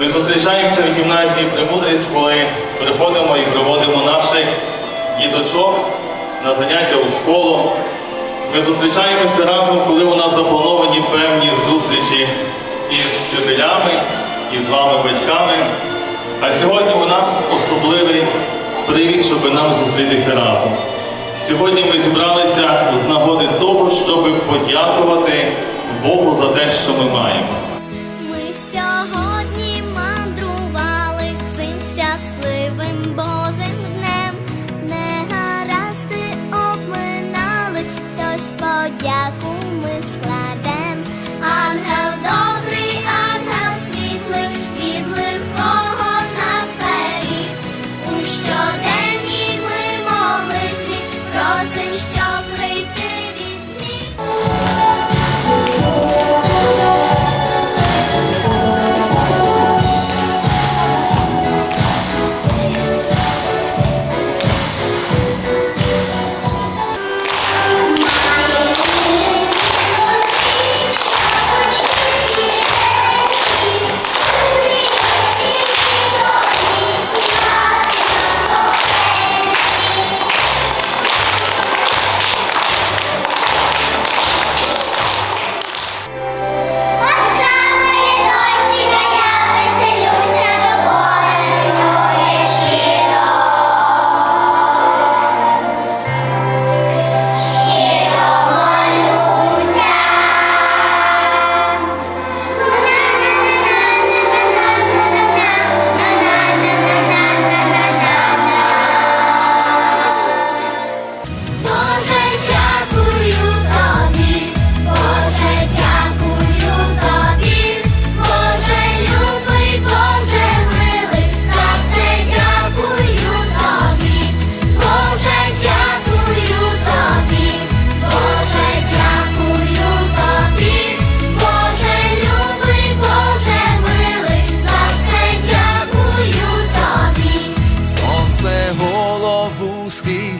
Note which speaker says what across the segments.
Speaker 1: Ми зустрічаємося в гімназії Премудрість, коли приходимо і проводимо наших діточок на заняття у школу. Ми зустрічаємося разом, коли у нас заплановані певні зустрічі із вчителями, і з вами, батьками. А сьогодні у нас особливий привід, щоб нам зустрітися разом. Сьогодні ми зібралися з нагоди того, щоб подякувати Богу за те, що ми маємо.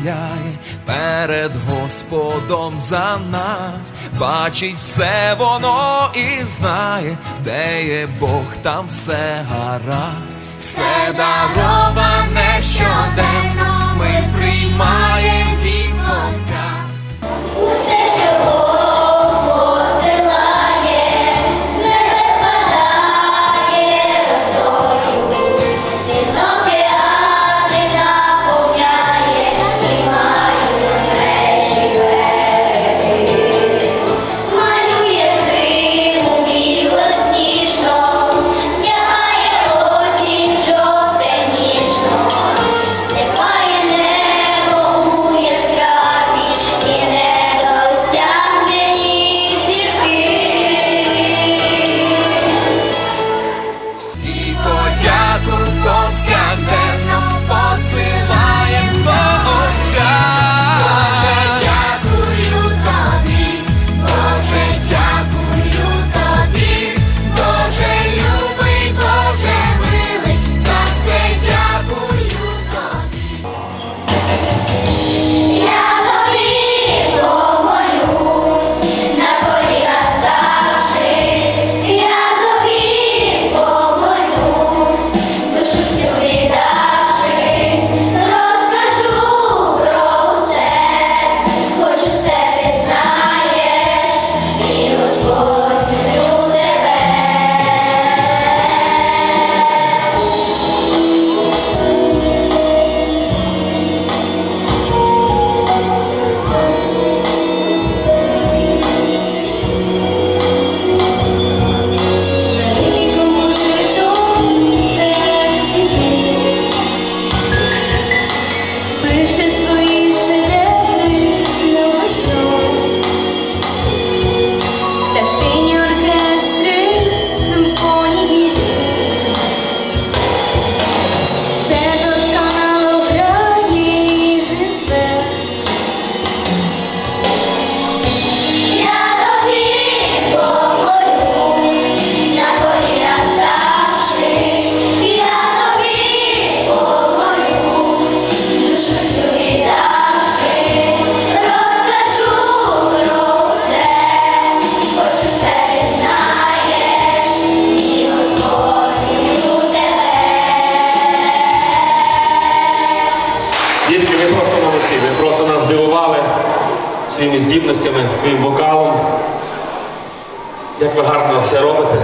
Speaker 2: Голову перед Господом за нас, бачить все воно і знає, де є Бог, там все гаразд.
Speaker 3: Все дароване просто молодці, ви просто нас здивували
Speaker 4: своїми здібностями, своїм вокалом. Як ви гарно все робите.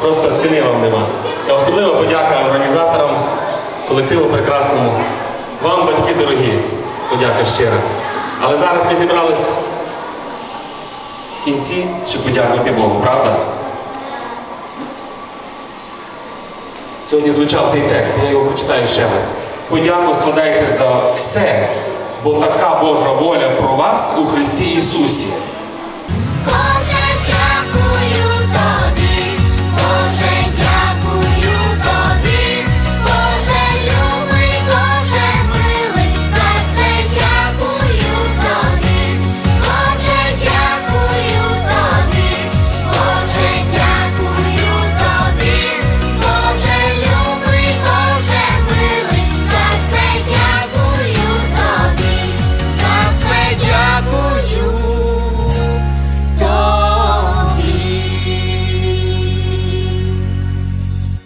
Speaker 4: Просто ціни вам нема. Я особливо подяка організаторам, колективу прекрасному. Вам, батьки дорогі, подяка щира. Але зараз ми зібрались в кінці, щоб подякувати Богу, правда? Сьогодні звучав цей текст, я його прочитаю ще раз. Подяку складайте за все, бо така Божа воля про вас у Христі Ісусі.